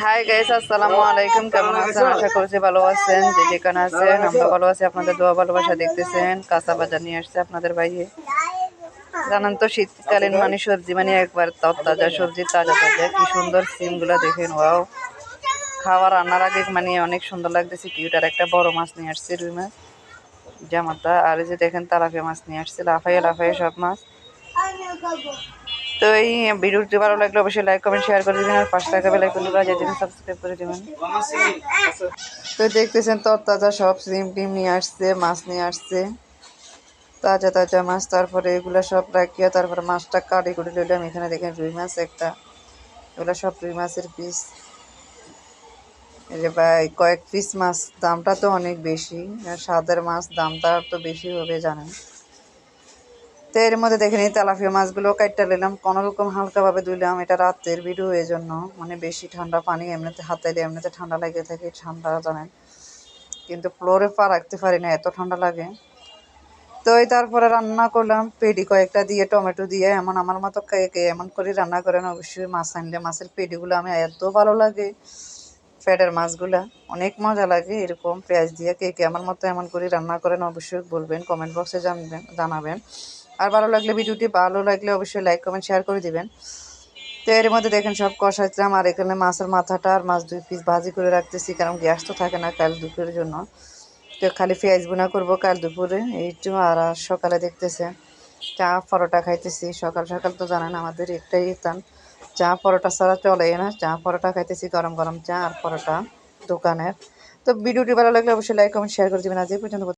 Hi guys আসসালামু আলাইকুম কেমন আছেন? আশা করছি ভালো আছেন। যে যেখানে আছেন আমরা ভালো আছি আপনাদের দোয়া ভালোবাসা দেখতেছেন। কাঁচা বাজার নিয়ে আসছে আপনাদের বাইরে। জানেন তো শীতকালীন মানে সবজি মানে একবার তাজা সবজি তাজা তাজা। কি সুন্দর সিমগুলো দেখেন ওয়াও। খাওয়া রান্নার আগে মানে অনেক সুন্দর লাগতেছে। কিউট আর একটা বড় মাছ নিয়ে আসছে রুই মাছ। জামাতা আর এই যে দেখেন তালাপিয়া মাছ নিয়ে আসছে লাফাইয়া লাফাইয়া সব মাছ। তো এই ভিডিওটি ভালো লাগলে, অবশ্যই লাইক কমেন্ট শেয়ার করে দেবেন আর টাকা বেলায় করলে বাজার জন্য সাবস্ক্রাইব করে দেবেন। তো দেখতেছেন তরতাজা সব সিম টিম নিয়ে আসছে, মাছ নিয়ে আসছে। তাজা তাজা মাছ, তারপরে এগুলো সব রাখিয়া তারপরে মাছটা কাটি করে লইলাম এখানে দেখেন রুই মাছ একটা, এগুলো সব রুই মাছের পিস যে ভাই, কয়েক পিস মাছ, দামটা তো অনেক বেশি। সাদের মাছ, দামটা তো বেশি হবে, জানেন। তো এর মধ্যে দেখে নিই, তেলাপিয়া মাছগুলো কাটটা নিলাম কোনো রকম হালকাভাবে ধুইলাম, এটা রাতের ভিডিও এই জন্য। মানে বেশি ঠান্ডা পানি এমনিতে হাতাইলে এমনিতে ঠান্ডা লাগে থাকে, ঠান্ডা জানেন। কিন্তু ফ্লোরে পা রাখতে পারি না, এত ঠান্ডা লাগে। তো এই তারপরে রান্না করলাম, পেডি কয়েকটা দিয়ে, টমেটো দিয়ে, এমন আমার মতো এমন করে রান্না করেন, অবশ্যই মাছ আনলে মাছের পেডিগুলো আমি এত ভালো লাগে। ফ্যাটের মাছগুলা অনেক মজা লাগে, এরকম পেঁয়াজ দিয়ে কে কে আমার মতো এমন করে রান্না করেন অবশ্যই বলবেন কমেন্ট বক্সে জানবেন, জানাবেন। আর ভালো লাগলে ভিডিওটি ভালো লাগলে অবশ্যই লাইক কমেন্ট শেয়ার করে দিবেন। তো এর মধ্যে দেখেন সব কষাইছিলাম আর এখানে মাছের মাথাটা আর মাছ দুই পিস ভাজি করে রাখতেছি, কারণ গ্যাস তো থাকে না কাল দুপুরের জন্য। তো খালি পেঁয়াজ বোনা করব কাল দুপুরে এইটু আর সকালে দেখতেছে চা, পরোটা খাইতেছি। সকাল সকাল তো জানেন আমাদের একটাই ইতান চা পরোটা ছাড়া চলে না। চা পরোটা খাইতেছি গরম গরম চা আর পরোটা দোকানের। তো ভিডিওটি ভালো লাগলে অবশ্যই লাইক কমেন্ট শেয়ার করে দেবেন। আজ এই পর্যন্ত।